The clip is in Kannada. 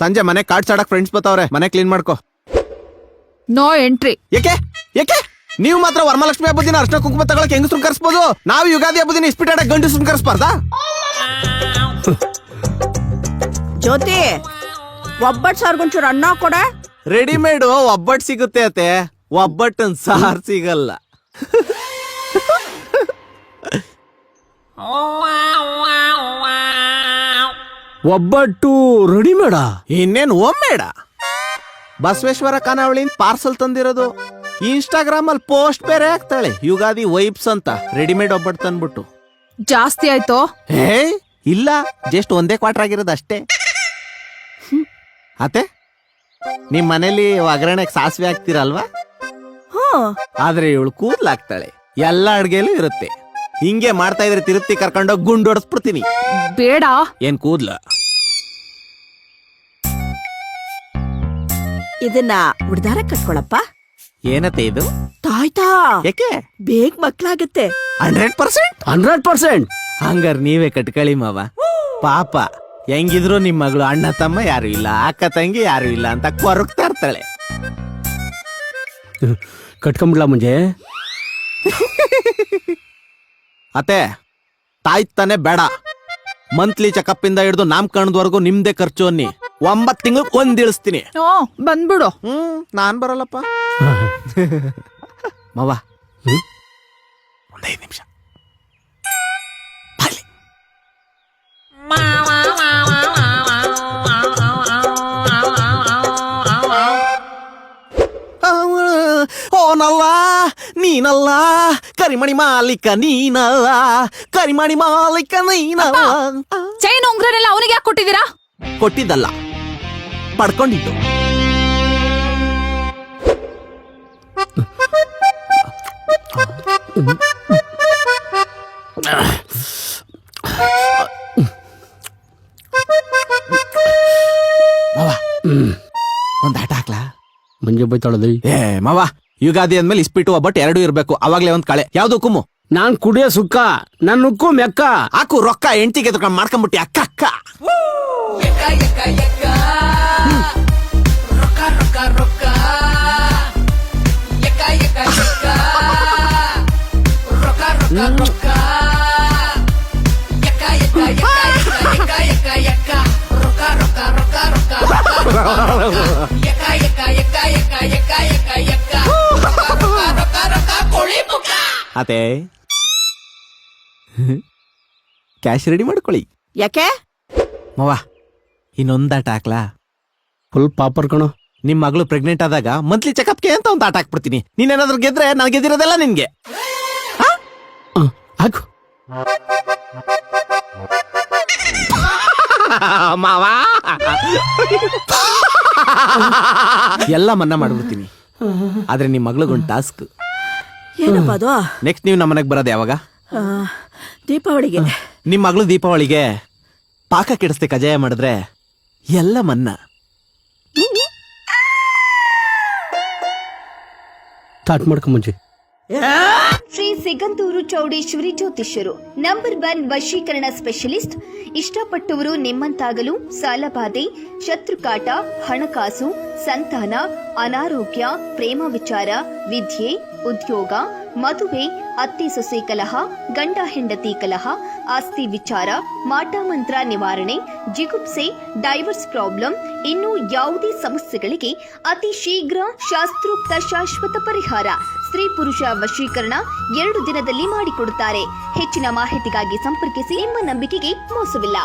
ಸಂಜೆ ಮನೆ ಕಾಡ್ ಚಾಡಕ್ ಫ್ರೆಂಡ್ಸ್ ಬತ್ತವ್ರೆ. ಮನೆ ಕ್ಲೀನ್ ಮಾಡ್ಕೋ. ನೋ ಎಂಟ್ರಿ ಏಕೆ? ಏಕೆ? ನೀವು ಮಾತ್ರ ವರಮಲಕ್ಷ್ಮಿ ಹಬ್ಬದ ದಿನ ಅರ್ಶನ ಕುಂಕುಮ ತಗೊಳಕ್ ಹೆಂಗ್ ಕರ್ಸ್ಬೋದು? ನಾವು ಯುಗಾದಿ ಹಬ್ಬದ ದಿನ ಇಸ್ಪಿಟಾಡ ಗಂಟು ಕರ್ಸ್ಬಾರ್ದಾ? ಜ್ಯೋತಿ ಒಬ್ಬಟ್ ಸಾರ್ಗೊಂಚೂರು ಅನ್ನ ಕೊಡ. ರೆಡಿಮೇಡ್ ಒಬ್ಬಟ್ಟು ಸಿಗುತ್ತೆ ಅತ್ತೆ. ಒಬ್ಬಟ್ಟು ಸಾರ್ ಸಿಗಲ್ಲ. ಒಬ್ಬಟ್ಟು ರೆಡಿಮೇಡ ಇನ್ನೇನ್ ಒಮ್ಮೇಡ? ಬಸವೇಶ್ವರ ಖಾನಾವಳಿಯಿಂದ ಪಾರ್ಸಲ್ ತಂದಿರೋದು. ಇನ್ಸ್ಟಾಗ್ರಾಮ್ ಅಲ್ಲಿ ಪೋಸ್ಟ್ ಬೇರೆ ಹಾಕ್ತಾಳೆ. ಯುಗಾದಿ ವೈಬ್ಸ್ ಅಂತ. ರೆಡಿಮೇಡ್ ಒಬ್ಬಟ್ಟು ತಂದ್ಬಿಟ್ಟು. ಜಾಸ್ತಿ ಆಯ್ತೋ? ಹೇ ಇಲ್ಲ. ಜಸ್ಟ್ ಒಂದೇ ಕ್ವಾರ್ಟರ್ ಆಗಿರೋದು ಅಷ್ಟೇ. ಅತ್ತೆ ನಿಮ್ ಮನೇಲಿ ಒಗ್ಗರಣೆಗೆ ಸಾಸಿವೆ ಹಾಕ್ತಿರಲ್ವಾ? ಹ್ಮ್ ಆದ್ರೆ ಇವಳು ಕೂದ್ಲಾಕ್ತಾಳೆ ಎಲ್ಲ ಅಡ್ಗೆಲೂ ಇರುತ್ತೆ. ಹಿಂಗೆ ಮಾಡ್ತಾ ಇದ್ರೆ ತಿರುತ್ತಿ ಕರ್ಕೊಂಡೋಗಿ ಗುಂಡು ಹೊಡೆಸ್ಬಿಡ್ತೀನಿ. ಬೇಡ. ಏನ್ ಕೂದ್ಲ? ಇದನ್ನ ಉಡ್ದಾರ ಕಟ್ಕೊಳಪ್ಪ. ಏನತ್ತೆ ಇದು? ತಾಯ್ತಾ? ಯಾಕೆ ಬೇಗ ಮಕ್ಳಾಗತ್ತೆ. Hundred percent? Hundred percent. ಹಂಗಾರ್ ನೀವೇ ಕಟ್ಕಳಿ ಮಾವ. ಪಾಪ ಹೆಂಗಿದ್ರು ನಿಮ್ ಮಗಳು ಅಣ್ಣ ತಮ್ಮ ಯಾರು ಇಲ್ಲ ಅಕ್ಕ ತಂಗಿ ಯಾರು ಇಲ್ಲ ಅಂತ ಕೊರಗ್ತಾ ಇರ್ತಾಳೆ. ಕಟ್ಕೊಂಬಿಡ್ಲ ಮುಂಜೆ? ಅತ್ತೆ ತಾಯಿ ತಾನೆ ಬೇಡ. ಮಂತ್ಲಿ ಚೆಕಪ್ ಇಂದ ಹಿಡಿದು ನಾಮಕರಣದವರೆಗೂ ನಿಮ್ದೇ ಖರ್ಚು ಅನ್ನಿ. ಒಂಬತ್ ತಿಂಗಳು ಒಂದ್ ಇಳಿಸ್ತೀನಿ ಓ ಬಂದ್ಬಿಡು. ಹ್ಮ್ ನಾನ್ ಬರಲ್ಲಪ್ಪ. ಮಾವ. ಹ್ಮ್? ಒಂದೈದು ನಿಮಿಷ. ಓನಲ್ಲ ನೀನಲ್ಲ. ಕರಿಮಣಿ ಮಾಲೀಕ ನೀನಲ್ಲ. ಕರಿಮಣಿ ಮಾಲೀಕ ನೀನಲ್ಲ ಚೈನ್ ಉಂಗ್ರನೆಲ್ಲ ಅವನಿಗೆ ಯಾಕೆ ಕೊಟ್ಟಿದ್ದೀರಾ? ಕೊಟ್ಟಿದ್ದಲ್ಲ. ಪಡ್ಕೊಂಡಿದ್ದು. ಮಾವ ಒಂದ್ ಆಟ ಹಾಕ್ಲಾ? ಮಂಜು ಬೈತಾಳದಿ ಏ ಮಾವ ಯುಗಾದಿ ಅಂದ್ಮೇಲೆ ಇಸ್ಪಿಟ್ಟು ಒಬ್ಬಟ್ಟು ಎರಡು ಇರ್ಬೇಕು ಅವಾಗ್ಲೇ ಒಂದ್ ಕಳೆ. ಯಾವ್ದು ಕುಮ್ಮು ನಾನ್ ಕುಡಿಯೋ ಸುಕ್ಕ ನನ್ ಉಕ್ಕು ಮೆಕ್ಕ. ಹಾಕು ರೊಕ್ಕ ಎಂಟಿಗೆ ತಗೊಂಡ್ ಮಾಡ್ಕೊಂಬಿಟ್ಟಿ ಅಕ್ಕ ಅಕ್ಕ. ಅದೇ ಕ್ಯಾಶ್ ರೆಡಿ ಮಾಡ್ಕೊಳ್ಳಿ. ಯಾಕೆ? ಮವ ಇನ್ನೊಂದ್ ಆಟ ಹಾಕ್ಲಾ? ಫುಲ್ ಪಾಪರ್ ಕಣೋ. ನಿಮ್ ಮಗಳು ಪ್ರೆಗ್ನೆಂಟ್ ಆದಾಗ ಮಂತ್ಲಿ ಚೆಕಪ್ಗೆ ಅಂತ ಒಂದು ಆಟ ಹಾಕ್ಬಿಡ್ತೀನಿ. ನೀನೇನಾದ್ರೂ ಗೆದ್ರೆ ನಾನು ಗೆದ್ದಿರೋದೆಲ್ಲ ನಿನ್ಗೆ. ಆ, ಮಾವಾ. ಎಲ್ಲ ಮನ್ನಾ ಮಾಡ್ಬಿಡ್ತೀನಿ. ಆದ್ರೆ ನಿಮ್ ಮಗಳಿಗೊಂದು ಟಾಸ್ಕ್. ಏನಪ್ಪ ಅದು? ನೆಕ್ಸ್ಟ್ ನೀವು ನಮ್ಮ ಮನೆಗೆ ಬರೋದು ಯಾವಾಗ? ಆ, ದೀಪಾವಳಿಗೆ. ನಿಮ್ ಮಗಳು ದೀಪಾವಳಿಗೆ ಪಾಕ ಕೆಡಿಸ್ದೆ ಕಜಾಯ ಮಾಡಿದ್ರೆ ಎಲ್ಲ ಮನ್ನಾ. ಸ್ಟಾರ್ಟ್ ಮಾಡ್ಕೊ ಮುಂಚೆ ಶ್ರೀ ಸಿಗಂದೂರು ಚೌಡೇಶ್ವರಿ ಜ್ಯೋತಿಷ್ಯರು ನಂಬರ್ ಒನ್ ವಶೀಕರಣ ಸ್ಪೆಷಲಿಸ್ಟ್. ಇಷ್ಟಪಟ್ಟವರು ನಿಮ್ಮಂತಾಗಲು ಸಾಲಬಾಧೆ, ಶತ್ರುಕಾಟ, ಹಣಕಾಸು, ಸಂತಾನ, ಅನಾರೋಗ್ಯ, ಪ್ರೇಮ ವಿಚಾರ, ವಿದ್ಯೆ, ಉದ್ಯೋಗ ಮದುವೆ, ಅತ್ತಿ ಸೊಸೆ ಕಲಹ, ಗಂಡ ಹೆಂಡತಿ ಕಲಹ, ಆಸ್ತಿ ವಿಚಾರ ಮಾಟಮಂತ್ರ ನಿವಾರಣೆ, ಜಿಗುಪ್ಸೆ, ಡೈವರ್ಸ್ ಪ್ರಾಬ್ಲಮ್, ಇನ್ನು ಯಾವುದೇ ಸಮಸ್ಯೆಗಳಿಗೆ ಅತಿ ಶೀಘ್ರ ಶಾಸ್ತ್ರೋಕ್ತ ಶಾಶ್ವತ ಪರಿಹಾರ. ಸ್ತ್ರೀ ಪುರುಷ ವಶೀಕರಣ ಎರಡು ದಿನದಲ್ಲಿ ಮಾಡಿಕೊಡುತ್ತಾರೆ. ಹೆಚ್ಚಿನ ಮಾಹಿತಿಗಾಗಿ ಸಂಪರ್ಕಿಸಿ ನಿಮ್ಮ ನಂಬಿಕೆಗೆ ಮೋಸವಿಲ್ಲ.